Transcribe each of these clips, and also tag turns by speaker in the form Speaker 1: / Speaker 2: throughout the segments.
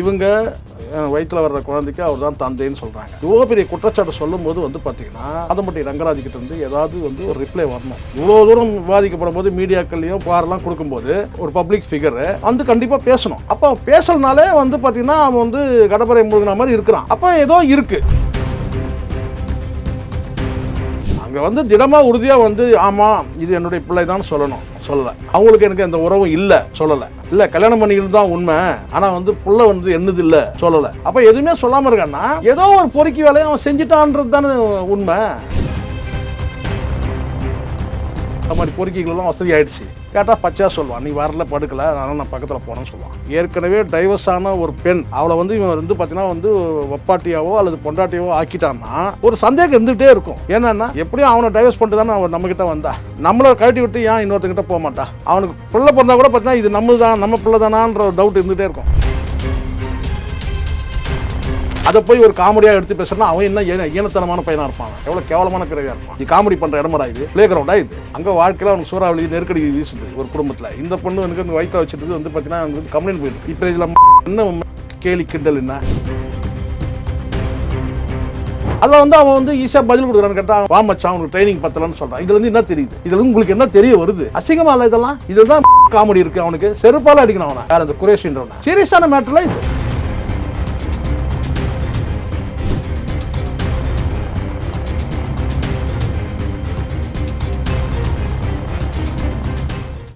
Speaker 1: இவங்க வயிற்றில் வர்ற குழந்தைக்கு அவர் தான் தந்தைன்னு சொல்கிறாங்க இவ்வளோ பெரிய குற்றச்சாட்டு சொல்லும்போது வந்து பார்த்தீங்கன்னா அதம்பட்டி ரங்கராஜ் கிட்ட இருந்து ஏதாவது வந்து ஒரு ரிப்ளை வரணும். இவ்வளோ தூரம் விவாதிக்கப்படும் போது மீடியாக்கள்லையும் பாரெல்லாம் கொடுக்கும்போது ஒரு பப்ளிக் ஃபிகர் வந்து கண்டிப்பாக பேசணும். அப்போ பேசலனாலே வந்து பார்த்தீங்கன்னா அவன் வந்து கடப்பரை முழுகின மாதிரி இருக்கிறான். அப்போ ஏதோ இருக்குது அங்கே வந்து திடமாக உறுதியாக வந்து ஆமாம் இது என்னுடைய பிள்ளை தான் சொல்லணும். சொல்லலை. அவங்களுக்கு எனக்கு எந்த உறவும் இல்லை சொல்லலை. இல்லை கல்யாணம் பண்ணிக்கிறது தான் உண்மை ஆனால் வந்து புள்ள வந்து என்னது இல்லை சொல்லலை. அப்போ எதுவுமே சொல்லாமல் இருக்கான்னா ஏதோ ஒரு பொறுக்கி வேலையை அவன் செஞ்சுட்டான்றது தானே உண்மை. அந்த மாதிரி பொறுக்கிகளெல்லாம் வசதி ஆயிடுச்சு கேட்டால் பச்சையாக சொல்லுவான். நீ வரல படுக்கல அதனால் நான் பக்கத்தில் போனேன்னு சொல்லுவான். ஏற்கனவே டைவர்ஸ் ஆன ஒரு பெண் அவளை வந்து இவன் வந்து பார்த்தீங்கன்னா வந்து ஒப்பாட்டியாவோ அல்லது பொண்டாட்டியாவோ ஆக்கிட்டான்னா ஒரு சந்தேகம் இருந்துகிட்டே இருக்கும். ஏன்னா எப்படியும் அவனை டைவர்ஸ் பண்ணிட்டு தானே அவன் நம்மக்கிட்ட வந்தா? நம்மளை கழட்டி விட்டு ஏன் இன்னொருத்தங்கிட்ட போக மாட்டா? அவனுக்கு பிள்ளை பிறந்தா கூட பார்த்தீங்கன்னா இது நம்ம தான் நம்ம பிள்ளை தானான்ற ஒரு டவுட் இருந்துகிட்டே இருக்கும். அதை போய் ஒரு காமெடியாக எடுத்து பேசுனா அவன் என்ன ஈனத்தனமான பையனாக இருப்பான். எவ்வளோ கேவலமான கிரையாக இருப்பான். இது காமெடி பண்ணுற இடமாடா இது. பிளே கிரவுண்டா இது. அங்கே வாழ்க்கையில் அவனுக்கு சூறாவளி நெருக்கடி வீசுது ஒரு குடும்பத்தில். இந்த பொண்ணு எனக்கு வந்து வயிற்ற வச்சுட்டு வந்து பார்த்தீங்கன்னா வந்து கம்ப்ளைண்ட் போயிடுது. இப்போ இதில் என்ன கேலி கிண்டல் என்ன? அதில் வந்து அவன் வந்து ஈஸியாக பதில் கொடுக்குறான்னு கேட்டால் வா மச்சான் அவனுக்கு ட்ரைனிங் பத்தலன்னு சொல்கிறான் இதுல இருந்து என்ன தெரியுது? இதுல இருந்து உங்களுக்கு என்ன தெரிய வருது? அசிங்கமா இல்லை இதெல்லாம்? இதுதான் காமெடி இருக்கு அவனுக்கு. செருப்பால அடிக்கணும் அவனை. வேற அந்த குரேஷின்றவனை. சீரியஸான மேட்டர்ல இது.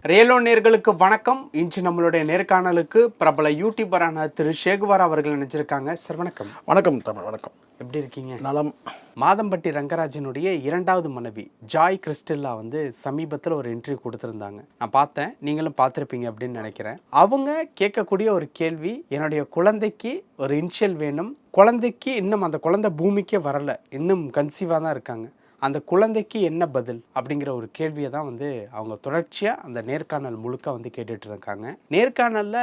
Speaker 2: ரேலோ நேர்களுக்கு வணக்கம். இன்று நம்மளுடைய நேர்காணலுக்கு பிரபல யூடியூபரான திரு ஷேகுவார் அவர்கள் நினைச்சிருக்காங்க சார் வணக்கம்.
Speaker 1: வணக்கம் தமிழ் வணக்கம்.
Speaker 2: எப்படி இருக்கீங்க?
Speaker 1: நலம்.
Speaker 2: மாதம்பட்டி ரங்கராஜனுடைய இரண்டாவது மனைவி ஜாய் கிறிஸ்டில்லா வந்து சமீபத்தில் ஒரு இன்டர்வியூ கொடுத்துருந்தாங்க. நான் பார்த்தேன். நீங்களும் பார்த்துருப்பீங்க அப்படின்னு நினைக்கிறேன். அவங்க கேட்கக்கூடிய ஒரு கேள்வி என்னுடைய குழந்தைக்கு ஒரு இன்ஷியல் வேணும். குழந்தைக்கு இன்னும் அந்த குழந்தை பூமிக்கே வரல. இன்னும் கன்சீவாக தான் இருக்காங்க. அந்த குழந்தைக்கு என்ன பதில் அப்படிங்கிற ஒரு கேள்வியை தான் வந்து அவங்க தொடர்ச்சியாக அந்த நேர்காணல் முழுக்க வந்து கேட்டுட்டு இருக்காங்க நேர்காணலில்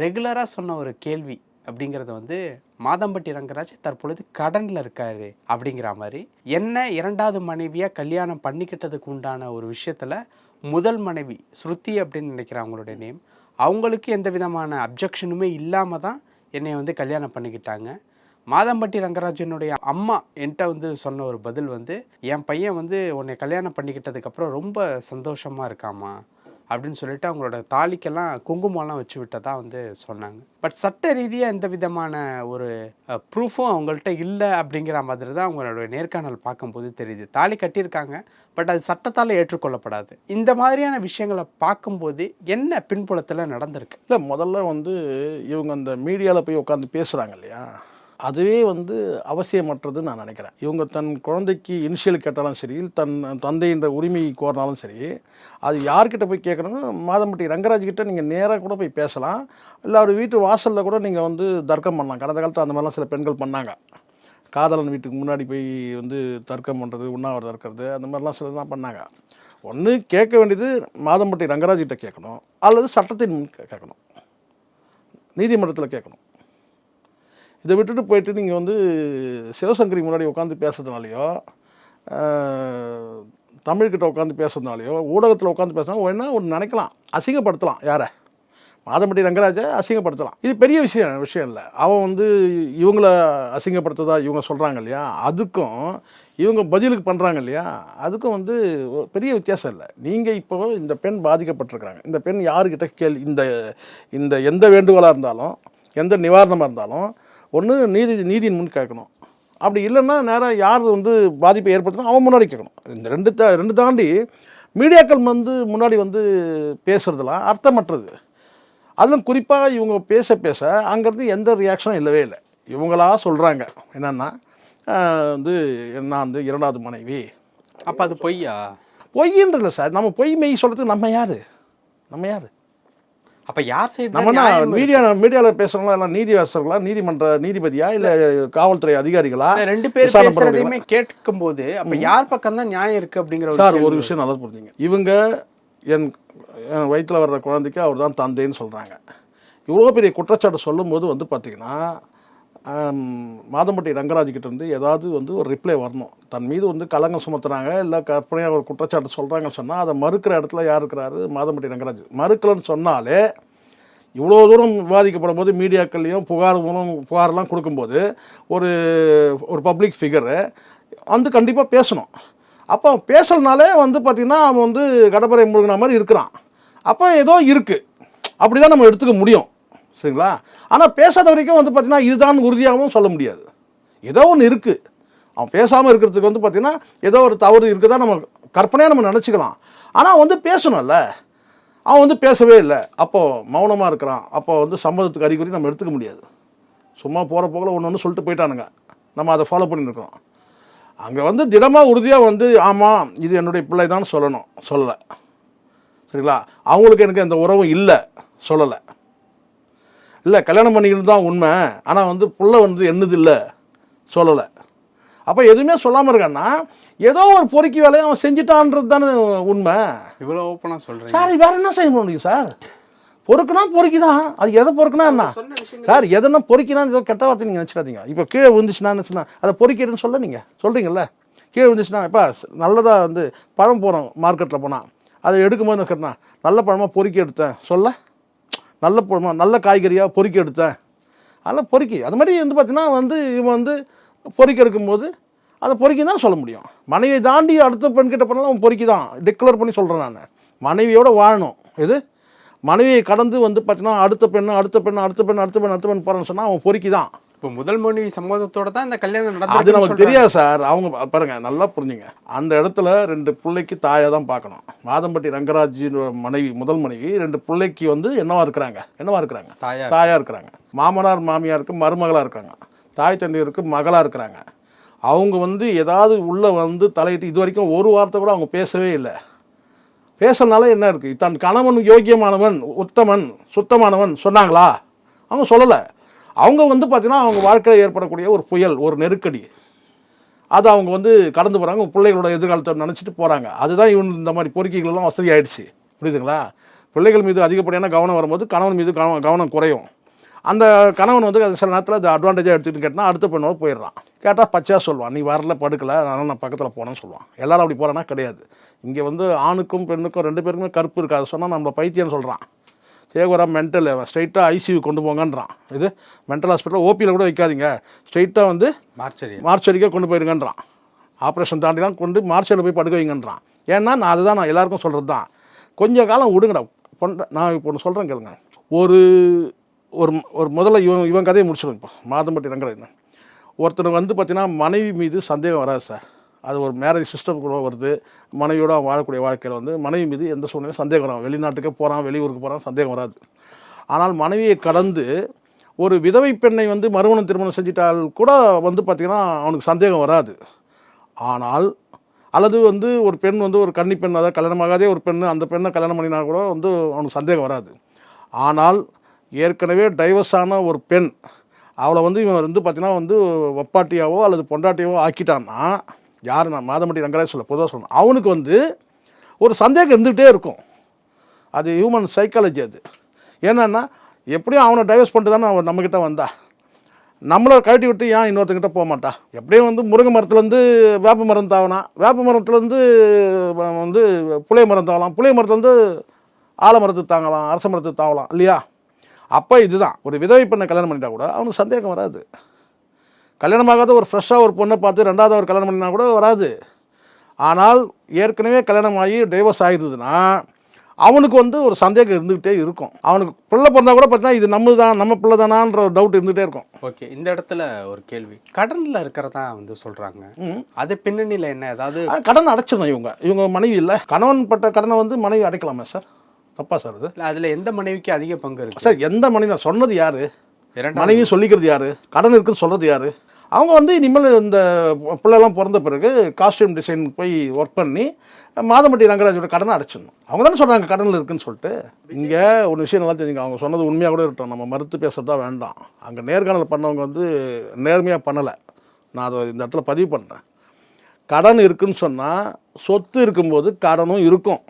Speaker 2: ரெகுலராக சொன்ன ஒரு கேள்வி அப்படிங்கிறத வந்து மாதம்பட்டி ரங்கராஜ் தற்பொழுது கடனில் இருக்காரு அப்படிங்கிற மாதிரி என்ன இரண்டாவது மனைவியாக கல்யாணம் பண்ணிக்கிட்டதுக்கு உண்டான ஒரு விஷயத்தில் முதல் மனைவி ஸ்ருதி அப்படின்னு நினைக்கிறேன் அவங்களுடைய நேம் அவங்களுக்கு எந்த விதமான அப்ஜெக்ஷனுமே இல்லாமல் தான் என்னை வந்து கல்யாணம் பண்ணிக்கிட்டாங்க. மாதம்பட்டி ரங்கராஜனுடைய அம்மா என்கிட்ட வந்து சொன்ன ஒரு பதில் வந்து என் பையன் வந்து உன்னை கல்யாணம் பண்ணிக்கிட்டதுக்கப்புறம் ரொம்ப சந்தோஷமாக இருக்காமா அப்படின்னு சொல்லிட்டு அவங்களோட தாலிக்கெல்லாம் குங்குமம்லாம் வச்சு விட்டதா வந்து சொன்னாங்க. பட் சட்ட ரீதியாக எந்த விதமான ஒரு ப்ரூஃபும் அவங்கள்ட்ட இல்லை அப்படிங்கிற மாதிரி தான் அவங்களோட நேர்காணல் பார்க்கும்போது தெரியுது. தாலி கட்டியிருக்காங்க பட் அது சட்டத்தால் ஏற்றுக்கொள்ளப்படாது. இந்த மாதிரியான விஷயங்களை பார்க்கும்போது என்ன பின்புலத்தில் நடந்திருக்கு?
Speaker 1: இல்லை முதல்ல வந்து இவங்க அந்த மீடியாவில் போய் உட்காந்து பேசுகிறாங்க இல்லையா? அதுவே வந்து அவசியமற்றதுன்னு நான் நினைக்கிறேன். இவங்க தன் குழந்தைக்கு இனிஷியல் கேட்டாலும் சரி தன் தந்தைன்ற உரிமை கோரினாலும் சரி அது யார்கிட்ட போய் கேட்கணும்னு மாதம்பட்டி ரங்கராஜ் கிட்ட நீங்கள் நேராக கூட போய் பேசலாம். இல்லை அவர் வீட்டு வாசலில் கூட நீங்கள் வந்து தர்க்கம் பண்ணலாம். கடந்த காலத்தில் அந்த மாதிரிலாம் சில பெண்கள் பண்ணாங்க. காதலன் வீட்டுக்கு முன்னாடி போய் வந்து தர்க்கம் பண்ணுறது உண்ணாவிரதம் இருக்கிறது அந்த மாதிரிலாம் சில தான் பண்ணாங்க. ஒன்று கேட்க வேண்டியது மாதம்பட்டி ரங்கராஜ் கிட்டே கேட்கணும். அல்லது சட்டத்தின் முன் கேட்கணும். நீதிமன்றத்தில் கேட்கணும். இதை விட்டுட்டு போயிட்டு நீங்கள் வந்து சிவசங்கரி முன்னாடி உட்காந்து பேசுறதுனாலையோ தமிழ்கிட்ட உட்காந்து பேசுறதுனாலையோ ஊடகத்தில் உட்காந்து பேசினா வேணா ஒன்று நினைக்கலாம். அசிங்கப்படுத்தலாம் யாரை? மாதம்பட்டி ரங்கராஜை அசிங்கப்படுத்தலாம். இது பெரிய விஷயம் விஷயம் இல்லை. அவன் வந்து இவங்கள அசிங்கப்படுத்ததா இவங்க சொல்கிறாங்க இல்லையா? அதுக்கும் இவங்க பதிலுக்கு பண்ணுறாங்க இல்லையா? அதுக்கும் வந்து பெரிய வித்தியாசம் இல்லை. நீங்கள் இப்போ இந்த பெண் பாதிக்கப்பட்டிருக்கிறாங்க. இந்த பெண் யாருக்கிட்ட கேள்வி இந்த இந்த எந்த வேண்டுகோளாக இருந்தாலும் எந்த நிவாரணமாக இருந்தாலும் ஒன்று நீதி நீதியின் முன் கேட்கணும். அப்படி இல்லைன்னா நேராக யார் வந்து பாதிப்பை ஏற்படுத்தணும் அவன் முன்னாடி கேட்கணும். இந்த ரெண்டு தா ரெண்டு தாண்டி மீடியாக்கள் வந்து முன்னாடி வந்து பேசுறதுலாம் அர்த்தமற்றது. அதிலும் குறிப்பாக இவங்க பேச பேச அங்கேருந்து எந்த ரியாக்ஷனும் இல்லவே இல்லை. இவங்களா சொல்கிறாங்க என்னென்னா வந்து நான் வந்து இரண்டாவது மனைவி.
Speaker 2: அப்போ அது பொய்யா?
Speaker 1: பொய்ன்றதில்ல சார். நம்ம பொய் மெய் சொல்கிறதுக்கு நம்ம யார்? நம்ம யார்?
Speaker 2: அப்ப யார் சைடு
Speaker 1: நம்ம மீடியா மீடியாவில் பேசுகிறவங்களா எல்லாம் நீதிவாசர்களா நீதிமன்ற நீதிபதியா இல்லை காவல்துறை அதிகாரிகளா
Speaker 2: ரெண்டு பேர் பேசுறதையுமே கேட்கும் போது அப்ப யார் பக்கம் தான் நியாயம் இருக்கு அப்படிங்கிற ஒரு
Speaker 1: சார் ஒரு விஷயம் நல்லா புரிஞ்சுங்க. இவங்க என் என் வயிற்றில் வர்ற குழந்தைக்கு அவர் தான் தந்தைன்னு சொல்கிறாங்க இவ்வளோ பெரிய குற்றச்சாட்டு சொல்லும்போது வந்து பார்த்தீங்கன்னா மாதம்பட்டி ரங்கராஜ் இருந்து ஏதாவது வந்து ஒரு ரிப்ளை வரணும். தன் மீது வந்து கலங்கம் சுமத்துறாங்க இல்லை கற்பனையாக ஒரு குற்றச்சாட்டு சொல்கிறாங்கன்னு சொன்னால் அதை மறுக்கிற இடத்துல யார் இருக்கிறாரு? மாதம்பட்டி ரங்கராஜ். மறுக்கலன்னு சொன்னாலே இவ்வளோ தூரம் விவாதிக்கப்படும் போது மீடியாக்கள்லையும் புகார் மூலம் புகார்லாம் கொடுக்கும்போது ஒரு ஒரு பப்ளிக் ஃபிகரு வந்து கண்டிப்பாக பேசணும். அப்போ பேசலனாலே வந்து பார்த்திங்கன்னா அவன் வந்து கடப்பறை முழுகின மாதிரி இருக்கிறான். அப்போ ஏதோ இருக்குது அப்படி தான் நம்ம எடுத்துக்க முடியும். சரிங்களா? ஆனால் பேசாத வரைக்கும் வந்து பார்த்திங்கன்னா இதுதான் உறுதியாகவும் சொல்ல முடியாது. ஏதோ ஒன்று இருக்குது அவன் பேசாமல் இருக்கிறதுக்கு வந்து பார்த்திங்கன்னா ஏதோ ஒரு தவறு இருக்குதா நம்ம கற்பனையாக நம்ம நினச்சிக்கலாம். ஆனால் வந்து பேசணும்ல. அவன் வந்து பேசவே இல்லை. அப்போது மௌனமாக இருக்கிறான். அப்போ வந்து சம்மதத்துக்கு அறிகுறி நம்ம எடுத்துக்க முடியாது. சும்மா போகிற போகல ஒன்று ஒன்று சொல்லிட்டு போயிட்டானுங்க. நம்ம அதை ஃபாலோ பண்ணிட்டு அங்கே வந்து திடமாக உறுதியாக வந்து ஆமாம் இது என்னுடைய பிள்ளை தான் சொல்லணும். சொல்லலை. சரிங்களா? அவங்களுக்கு எனக்கு எந்த உறவும் இல்லை. சொல்லலை. இல்லை கல்யாணம் பண்ணிக்கிறது தான் உண்மை. ஆனால் வந்து புள்ள வந்து என்னது இல்லை சொல்லலை. அப்போ எதுவுமே சொல்லாமல் இருக்கான்னா ஏதோ ஒரு பொறுக்கி வேலையை அவன் செஞ்சுட்டான்றது தானே உண்மை.
Speaker 2: இவ்வளோ ஓப்பனாக சொல்கிறீங்க
Speaker 1: சார் வேற என்ன செய்ய முடியும் சார்? பொறுக்குனா பொறுக்கி தான். அது எதை பொறுக்குனா என்ன? சார் எதனா பொறுக்கினா ஏதோ கெட்ட வார்த்தை நீங்கள் நினச்சிக்காதீங்க. இப்போ கீழே விழுந்துச்சுன்னா சொன்னா அதை பொறுக்கிறேன்னு சொல்ல நீங்கள் சொல்கிறீங்கல்ல கீழே விழுந்துச்சுன்னா இப்போ நல்லதாக வந்து பழம் போகிறோம் மார்க்கெட்டில் போனால் அதை எடுக்கும்போது கேட்டா நல்ல பழமாக பொறுக்கி எடுத்தேன். சொல்ல? நல்ல பழமா நல்ல காய்கறியாக பொறுக்கி எடுத்தேன். அதெல்லாம் பொறுக்கி. அது மாதிரி வந்து பார்த்தீங்கன்னா வந்து இவன் வந்து பொறுக்கி எடுக்கும்போது அதை பொறுக்கி தான் சொல்ல முடியும். மனைவியை தாண்டி அடுத்த பெண்கிட்ட பண்ணலாம் அவன் பொறுக்கி தான் டிக்ளேர் பண்ணி சொல்கிறேன் நான். மனைவியோட வாழணும். இது மனைவியை கடந்து வந்து பார்த்தீங்கன்னா அடுத்த பெண்ணு அடுத்த பெண்ணு அடுத்த பெண் அடுத்த பெண் அடுத்த பெண் போகிறேன்னு சொன்னால் அவன் பொறுக்கி தான்
Speaker 2: இப்போ முதல் மனைவி சம்மதத்தோட தான் இந்த கல்யாணம்
Speaker 1: அது
Speaker 2: நடந்தது
Speaker 1: நமக்கு தெரியாது சார். அவங்க பாருங்க நல்லா புரிஞ்சுங்க. அந்த இடத்துல ரெண்டு பிள்ளைக்கு தாயை தான் பார்க்கணும். மாதம்பட்டி ரங்கராஜின் மனைவி முதல் மனைவி ரெண்டு பிள்ளைக்கு வந்து என்னவா இருக்கிறாங்க? என்னவா இருக்கிறாங்க?
Speaker 2: தாயா
Speaker 1: தாயா இருக்கிறாங்க. மாமனார் மாமியாருக்கு மருமகளா இருக்காங்க தாய் தந்தையருக்கு மகளா இருக்கிறாங்க. அவங்க வந்து ஏதாவது உள்ள வந்து தலையிட்டு இது வரைக்கும் ஒரு வார்த்தை கூட அவங்க பேசவே இல்லை. பேசுறதுனால என்ன இருக்கு? தன் கணவன் யோக்கியமானவன் உத்தமன் சுத்தமானவன் சொன்னாங்களா? அவங்க சொல்லலை. அவங்க வந்து பார்த்திங்கன்னா அவங்க வாழ்க்கையில் ஏற்படக்கூடிய ஒரு புயல் ஒரு நெருக்கடி. அது அவங்க வந்து கடந்து போகிறாங்க பிள்ளைகளோட எதிர்காலத்தை நினச்சிட்டு போகிறாங்க அதுதான் இவன் இந்த மாதிரி பொறுக்கைகள்லாம் வசதி ஆயிடுச்சு புரியுதுங்களா? பிள்ளைகள் மீது அதிகப்படியான கவனம் வரும்போது கணவன் மீது கவனம் கவனம் குறையும். அந்த கணவன் வந்து சில நேரத்தில் அது அட்வான்டேஜாக எடுத்துகிட்டு கேட்டால் அடுத்த பெண்ணோட போயிடுறான். கேட்டால் பச்சையாக சொல்லுவான் நீ வரல படுக்கல அதனால் நான் பக்கத்தில் போனேன்னு சொல்லுவான். எல்லாரும் அப்படி போகிறேன்னா கிடையாது. இங்கே வந்து ஆணுக்கும் பெண்ணுக்கும் ரெண்டு பேருக்குமே கருப்பு இருக்காது சொன்னால் நம்ம பைத்தியம்னு சொல்கிறான் சேகோரா மென்டல் ஸ்ட்ரைட்டாக ஐசியூ கொண்டு போங்கன்றான். இது மென்டல் ஹாஸ்பிட்டல் ஓபியில் கூட வைக்காதீங்க. ஸ்ட்ரைட்டாக வந்து
Speaker 2: மார்ச்சரி
Speaker 1: மார்ச் வரைக்கும் கொண்டு போயிருங்கன்றான். ஆப்ரேஷன் தாண்டிலாம் கொண்டு மார்ச்சில் போய் படுக்க வைங்கன்றான். ஏன்னா நான் அதுதான் நான் எல்லாருக்கும் சொல்கிறது தான் கொஞ்ச காலம் விடுங்கடா. பொண்ட நான் இப்போ ஒன்று சொல்கிறேன் கேளுங்க. ஒரு ஒரு ஒரு முதல்ல இவன் இவன் கதையை முடிச்சிடும் இப்போ. மாதம்பட்டி ரங்கராஜன். ஒருத்தனுக்கு வந்து பார்த்தீங்கன்னா மனைவி மீது சந்தேகம் வராது சார். அது ஒரு மேரேஜ் சிஸ்டம் கூட வருது. மனைவியோட அவன் வாழக்கூடிய வாழ்க்கையில் வந்து மனைவி மீது எந்த சூழ்நிலையும் சந்தேகம் வரும் வெளிநாட்டுக்கே போகிறான் வெளியூருக்கு போகிறான் சந்தேகம் வராது. ஆனால் மனைவியை கடந்து ஒரு விதவை பெண்ணை வந்து மறுமணம் திருமணம் செஞ்சிட்டால் கூட வந்து பார்த்திங்கன்னா அவனுக்கு சந்தேகம் வராது. ஆனால் அல்லது வந்து ஒரு பெண் வந்து ஒரு கன்னி பெண் அதாவது கல்யாணமாகாதே ஒரு பெண் அந்த பெண்ணை கல்யாணம் பண்ணினா கூட வந்து அவனுக்கு சந்தேகம் வராது. ஆனால் ஏற்கனவே டைவர்ஸ் ஆன ஒரு பெண் அவளை வந்து இவன் வந்து பார்த்தீங்கன்னா வந்து ஒப்பாட்டியாவோ அல்லது பொண்டாட்டியாவோ ஆக்கிட்டான்னா யார் நான் மாதமட்டி ரங்கராஜ் சொல்ல பொதுவாக சொல்லணும். அவனுக்கு வந்து ஒரு சந்தேகம் இருந்துகிட்டே இருக்கும். அது ஹியூமன் சைக்காலஜி அது. என்னென்னா எப்படியும் அவனை டைவர்ஸ் பண்ணிட்டு தானே அவன் நம்மக்கிட்ட வந்தா. நம்மளை கழட்டி விட்டு ஏன் இன்னொருத்தங்கிட்ட போக மாட்டா? எப்படியும் வந்து முருங்கை மரத்துலேருந்து வேப்ப மரம் தாவனா வேப்ப மரத்துலேருந்து வந்து புளிய மரம் தாவலாம் புளிய மரத்துலேருந்து ஆலமரத்துக்கு தாங்கலாம் அரச மரத்துக்கு தாங்கலாம் இல்லையா? அப்போ இதுதான். ஒரு விதவை பெண்ணை கல்யாணம் பண்ணிட்டா கூட அவனுக்கு சந்தேகம் வராது. கல்யாணமாகாத ஒரு ஃப்ரெஷ்ஷாக ஒரு பொண்ணை பார்த்து ரெண்டாவது ஒரு கல்யாணம் பண்ணினா கூட வராது. ஆனால் ஏற்கனவே கல்யாணம் ஆகி டைவர்ஸ் ஆகிடுதுன்னா அவனுக்கு வந்து ஒரு சந்தேகம் இருந்துகிட்டே இருக்கும். அவனுக்கு பிள்ளை பிறந்தா கூட பார்த்தீங்கன்னா இது நம்ம தான் நம்ம பிள்ளை தானான்ற ஒரு டவுட் இருந்துகிட்டே இருக்கும்.
Speaker 2: ஓகே இந்த இடத்துல ஒரு கேள்வி. கடன்ல இருக்கிறதா வந்து சொல்றாங்க.
Speaker 1: ம்.
Speaker 2: அது பின்னணியில என்ன? ஏதாவது
Speaker 1: கடன் அடைச்சிடணும் இவங்க. இவங்க மனைவி இல்லை. கணவன் பட்ட கடனை வந்து மனைவி அடைக்கலாமா சார்? தப்பா சார் அது
Speaker 2: இல்ல அதுல எந்த மனைவிக்கு அதிக பங்கு இருக்கு?
Speaker 1: சார் எந்த மனைவி? சொன்னது யாரு? மனைவி சொல்லிக்கிறது யாரு? கடன் இருக்குன்னு சொல்றது யாரு? அவங்க வந்து இனிமேல் இந்த பிள்ளைலாம் பிறந்த பிறகு காஸ்டியூம் டிசைன் போய் ஒர்க் பண்ணி மாதம்பட்டி ரங்கராஜோட கடனை அடைச்சிடணும். அவங்க தானே சொல்கிறாங்க கடனில் இருக்குன்னு சொல்லிட்டு. இங்கே ஒரு விஷயம் நல்லா தெரிஞ்சுங்க அவங்க சொன்னது உண்மையாக கூட இருக்கட்டும். நம்ம மறுத்து பேசுறதா வேண்டாம். அங்கே நேர்காணல் பண்ணவங்க வந்து நேர்மையாக பண்ணலை. நான் அதை இந்த இடத்துல பதிவு பண்ணுறேன் கடன் இருக்குன்னு சொன்னால் சொத்து இருக்கும்போது கடனும் இருக்கும்.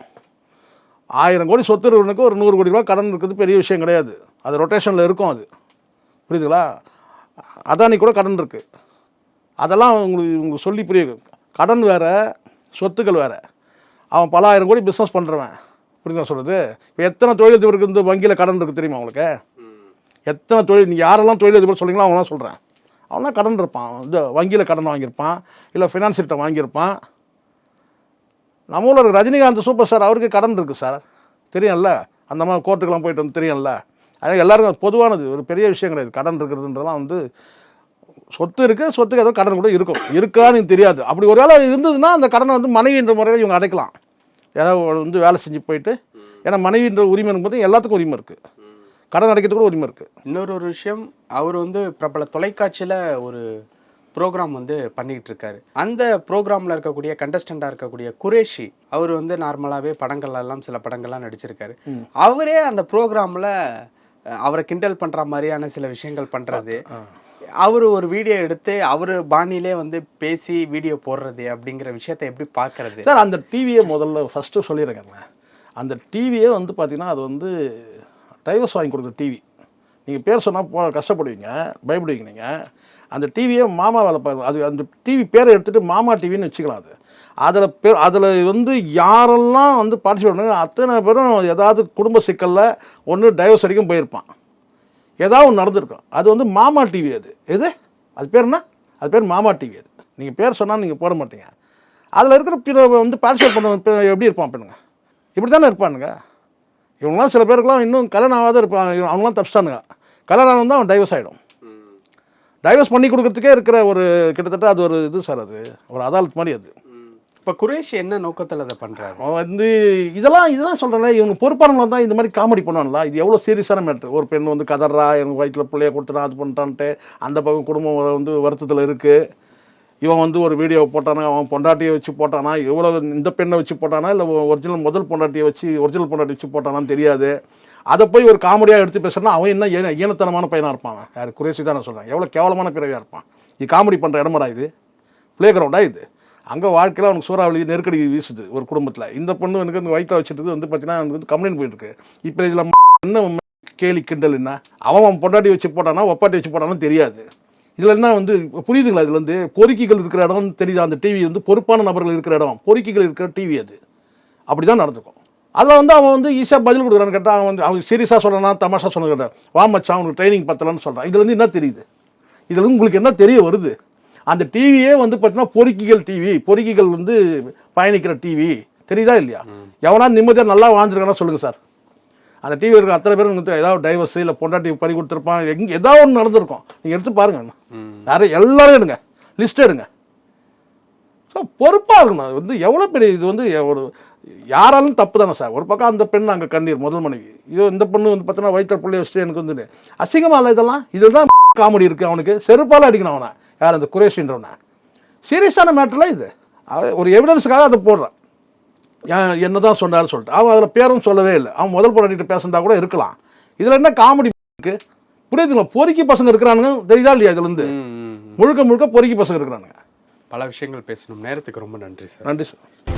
Speaker 1: ஆயிரம் கோடி சொத்து இருக்கிறவனுக்கு ஒரு நூறு கோடி ரூபா கடன் இருக்கிறது பெரிய விஷயம் கிடையாது. அது ரொட்டேஷனில் இருக்கும் அது. புரியுதுங்களா? அதானி கூட கடன் இருக்குது அதெல்லாம் உங்களுக்கு உங்களுக்கு சொல்லி புரிய கடன் வேறு சொத்துக்கள் வேறு. அவன் பல ஆயிரம் கோடி பிஸ்னஸ் பண்ணுறவன் புரியுதா சொல்கிறது இப்போ எத்தனை தொழிலதிபருக்கு இந்த வங்கியில் கடன் இருக்குது தெரியுமா உங்களுக்கு? எத்தனை தொழில் நீங்கள் யாரெல்லாம் தொழிலதிபர் சொல்றீங்களோ அவங்களாம் சொல்கிறேன் அவனா கடன் இருப்பான். இந்த வங்கியில் கடன் வாங்கியிருப்பான். இல்லை ஃபினான்ஸ்கிட்ட வாங்கியிருப்பான். நம்ம ஊரில் ரஜினிகாந்த் சூப்பர் ஸ்டார் அவருக்கு கடன் இருக்குது சார் தெரியும்ல? அந்த மாதிரி கோர்ட்டுக்கெல்லாம் போயிட்டு வந்து தெரியும்ல? அது எல்லாருக்கும் அது பொதுவானது. ஒரு பெரிய விஷயம் கிடையாது. கடன் இருக்கிறதுன்றதெல்லாம் வந்து சொத்து இருக்குது சொத்துக்கு ஏதோ கடன் கூட இருக்கும். இருக்கான்னு தெரியாது. அப்படி ஒரு வேளை இருந்ததுன்னா அந்த கடனை வந்து மனைவின்ற முறையில் இவங்க அடைக்கலாம். ஏதாவது வந்து வேலை செஞ்சு போயிட்டு ஏன்னா மனைவின்ற உரிமை இருக்கும்போது எல்லாத்துக்கும் உரிமை இருக்குது கடன் அடைக்கிறதுக்கு கூட உரிமை இருக்குது
Speaker 2: இன்னொரு ஒரு விஷயம் அவர் வந்து பிரபல தொலைக்காட்சியில ஒரு ப்ரோக்ராம் வந்து பண்ணிக்கிட்டு இருக்காரு. அந்த ப்ரோக்ராம்ல இருக்கக்கூடிய கண்டஸ்டண்டா இருக்கக்கூடிய குரேஷி அவர் வந்து நார்மலாவே படங்கள் எல்லாம் சில படங்கள்லாம் நடிச்சிருக்காரு. அவரே அந்த ப்ரோக்ராம்ல அவரை கிண்டல் பண்ற மாதிரியான சில விஷயங்கள் பண்றது. அவர் ஒரு வீடியோ எடுத்து அவர் பாணியிலே வந்து பேசி வீடியோ போடுறது அப்படிங்கிற விஷயத்தை எப்படி பார்க்கறது
Speaker 1: சார் அந்த டிவியை முதல்ல ஃபஸ்ட்டு சொல்லிடுறேங்க அந்த டிவியே வந்து பார்த்தீங்கன்னா அது வந்து டைவர்ஸ் வாங்கி கொடுக்குற டிவி. நீங்கள் பேர் சொன்னால் போ கஷ்டப்படுவீங்க பயப்படுவீங்க நீங்கள் அந்த டிவியே மாமா வேலை பாரு அது அந்த டிவி பேரை எடுத்துகிட்டு மாமா டிவின்னு வச்சுக்கலாம் அது. அதில் பே அதில் வந்து யாரெல்லாம் வந்து பார்ட்டிசிபேட் பண்ணாங்க அத்தனை பேரும் ஏதாவது குடும்ப சிக்கலில் ஒன்று டைவர்ஸ் வரைக்கும் போயிருப்பான். ஏதாவது ஒன்று நடந்திருக்கும். அது வந்து மாமா டிவி அது. எது? அது பேர் என்ன? அது பேர் மாமா டிவி அது. நீங்கள் பேர் சொன்னால் நீங்கள் போட மாட்டீங்க. அதில் இருக்கிற பிற வந்து பார்ட்டிசிபேட் பண்ண எப்படி இருப்பான் பெண்ணுங்க? இப்படி தானே இருப்பானுங்க? இவங்களாம் சில பேருக்குலாம் இன்னும் கல்யாணம் ஆகாத இருப்பாங்க. இவன் அவங்களாம் தப்பிச்சிட்டானுங்க. கல்யாணம் தான் அவன் டைவர்ஸ் ஆகிடும் டைவர்ஸ் பண்ணி கொடுக்கறதுக்கே இருக்கிற ஒரு கிட்டத்தட்ட அது ஒரு இது சார் அது. ஒரு அதாலத் மாதிரி அது.
Speaker 2: இப்போ குரேஷ் என்ன நோக்கத்தில் அதை பண்ணுறாரு
Speaker 1: அவன் வந்து இதெல்லாம் இதெல்லாம் சொல்கிறேன் இவங்க பொறுப்பானவங்க தான் இந்த மாதிரி காமெடி பண்ணுவாங்களா இது எவ்வளோ சீரியஸான மேட்ரு ஒரு பெண் வந்து கதறா எனக்கு வயிற்றில் பிள்ளைய கொடுத்துட்டான் அது பண்ணிட்டான்ட்டு அந்த பக்கம் குடும்பம் வந்து வருத்தத்தில் இருக்குது இவன் வந்து ஒரு வீடியோ போட்டானா அவன் பொண்டாட்டியை வச்சு போட்டானா எவ்வளோ இந்த பெண்ணை வச்சு போட்டானா இல்லை ஒரிஜினல் முதல் பொண்டாட்டியை வச்சு ஒரிஜினல் பொண்டாட்டி வச்சு போட்டானான்னு தெரியாது. அதை போய் ஒரு காமெடியாக எடுத்து பேசுனா அவன் என்ன ஏன ஈனத்தனமான பையனாக இருப்பான்? யார்? குறைசி தான் நான் சொல்கிறேன் எவ்வளோ கேவலமான பிறவியாக இருப்பான்? இது காமெடி பண்ணுற இடமாடா இது? ப்ளே கிரவுண்டா இது? அங்கே வாழ்க்கையில் அவனுக்கு சூறாவளி நெருக்கடி வீசுது ஒரு குடும்பத்தில். இந்த பொண்ணு எனக்கு வந்து வயிற்றில் வச்சுட்டு வந்து பார்த்தீங்கன்னா அவனுக்கு வந்து கம்ப்ளைண்ட் போயிருக்கு இப்போ இதில் என்ன கேலி கிண்டல் என்ன? அவன் அவன் பொண்டாட்டி வச்சு போட்டானா ஒப்பாட்டி வச்சு போட்டானா தெரியாது. இதில் என்ன வந்து புரியுதுங்களா இதில் வந்து? பொறுக்கிகள் இருக்கிற இடம் தெரியுது? அந்த டிவி வந்து பொறுப்பான நபர்கள் இருக்கிற இடம். பொறுக்கிகள் இருக்கிற டிவி அது. அப்படி தான் நடந்துக்கும் அதில் வந்து அவன் வந்து ஈஸியாக பதில் கொடுக்குறான்னு கேட்டால் அவன் வந்து அவன் சீரியஸாக சொல்கிறானா தமாஷா சொல்ல கேட்டான் வா மச்சான் அவனுக்கு ட்ரைனிங் பத்தலன்னு சொல்கிறான் இதுலேருந்து என்ன தெரியுது? இதில் உங்களுக்கு என்ன தெரிய வருது? அந்த டிவியே வந்து பார்த்தீங்கன்னா பொறுக்கிகள் டிவி. பொறுக்கிகள் வந்து பயணிக்கிற டிவி. தெரியுதா இல்லையா? எவனா நிம்மதியாக நல்லா வாழ்ந்துருக்கானா சொல்லுங்கள் சார். அந்த டிவி இருக்க அத்தனை பேரும் வந்து ஏதாவது டைவர்ஸ் இல்லை பொண்டாட்டி பறி கொடுத்துருப்பான். எங்க ஏதாவது ஒன்று நடந்திருக்கும். நீங்கள் எடுத்து பாருங்க யாரும் எல்லாரும் எடுங்க. லிஸ்ட் எடுங்க. ஸோ பொறுப்பாக இருக்கணும். அது வந்து எவ்வளோ பெரிய இது வந்து ஒரு யாராலும் தப்பு தானே சார். ஒரு பக்கம் அந்த பெண் அங்கே கண்ணீர் முதல் மனைவி. இது இந்த பொண்ணு வந்து பார்த்தீங்கன்னா வயிற்று பிள்ளைய வச்சுட்டு எனக்கு வந்து அசிங்கமா இல்லை இதெல்லாம்? இதுதான் காமெடி இருக்குது அவனுக்கு. செருப்பால் அடிக்கணும் அவனை. யார் அந்த குரேஷின்றவனை? சீரியஸான மேட்டரில் இது. ஒரு எவிடன்ஸுக்காக அதை போடுறான். ஏன் என்னதான் சொன்னாரு சொல்லிட்டு. அவன் அதில் பேரும் சொல்லவே இல்லை. அவன் முதல் பொண்டாட்டிட்டு பேசுனதா கூட இருக்கலாம். இதில் என்ன காமெடி இருக்கு? புரியுதுங்களா பொறுக்கி பசங்க இருக்கிறானுங்க. தெரியுதா இல்லையா இதுலேருந்து. முழுக்க முழுக்க பொறுக்கி பசங்க இருக்கிறானுங்க.
Speaker 2: பல விஷயங்கள் பேசணும். நேரத்துக்கு ரொம்ப நன்றி சார்.
Speaker 1: நன்றி சார்.